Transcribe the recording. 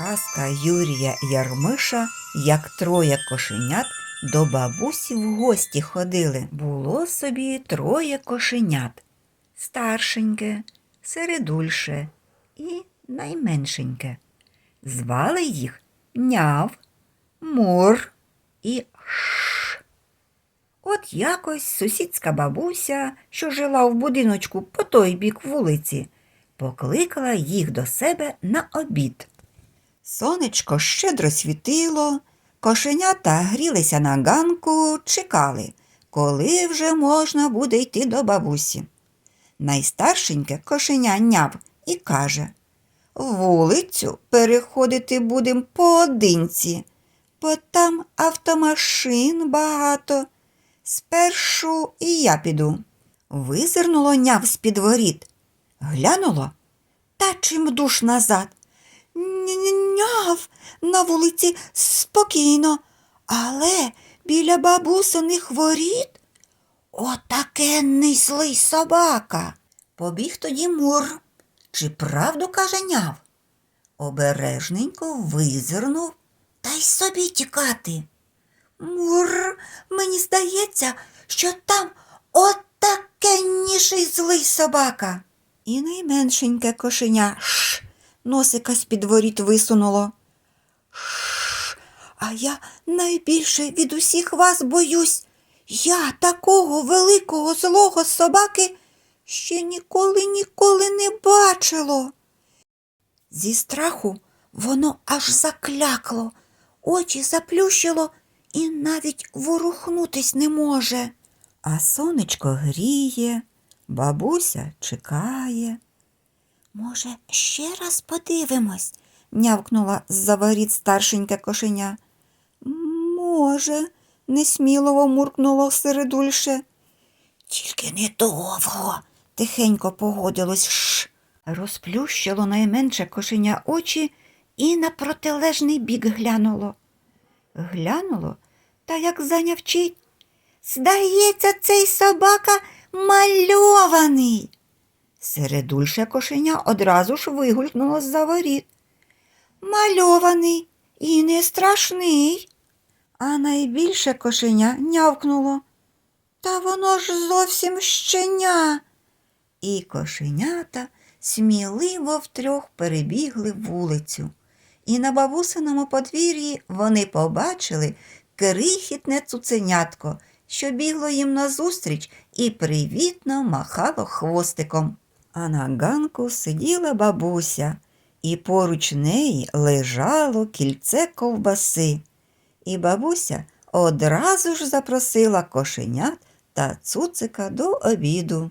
Казка Юрія Ярмиша, як троє кошенят до бабусі в гості ходили. Було собі троє кошенят. Старшеньке, середульше і найменшеньке. Звали їх Няв, Мур і Ш. От якось сусідська бабуся, що жила в будиночку по той бік вулиці, покликала їх до себе на обід. Сонечко щедро світило, кошенята грілися на ганку, чекали, коли вже можна буде йти до бабусі. Найстаршеньке кошеня няв і каже Вулицю переходити будем поодинці, бо там автомашин багато. Спершу і я піду. Визирнуло няв з-під воріт, глянуло та чим душ назад. Няв на вулиці спокійно, але біля бабусиних воріт отакенний злий собака. Побіг тоді мур. Чи правду каже няв? Обережненько визирнув та й собі тікати. Мур, мені здається, що там отакенніший злий собака. І найменшеньке кошеня ш, носика з-під воріт висунуло. Ш, а я найбільше від усіх вас боюсь. Я такого великого злого собаки ще ніколи ніколи не бачило. Зі страху воно аж заклякло, очі заплющило і навіть ворухнутись не може. А сонечко гріє, бабуся чекає. Може, ще раз подивимось? нявкнула з-за воріт старшеньке кошеня. Може, несміливо муркнуло середульше. Тільки недовго, тихенько погодилось ш. Розплющило найменше кошеня очі і на протилежний бік глянуло. Глянуло та як занявчить. Здається, цей собака мальований. Середульше кошеня одразу ж вигулькнуло з-за воріт. Мальований і не страшний. А найбільше кошеня нявкнуло. Та воно ж зовсім щеня. І кошенята сміливо втрьох перебігли вулицю. І на бабусиному подвір'ї вони побачили крихітне цуценятко, що бігло їм назустріч і привітно махало хвостиком. А на ганку сиділа бабуся, і поруч неї лежало кільце ковбаси. І бабуся одразу ж запросила кошенят та цуцика до обіду.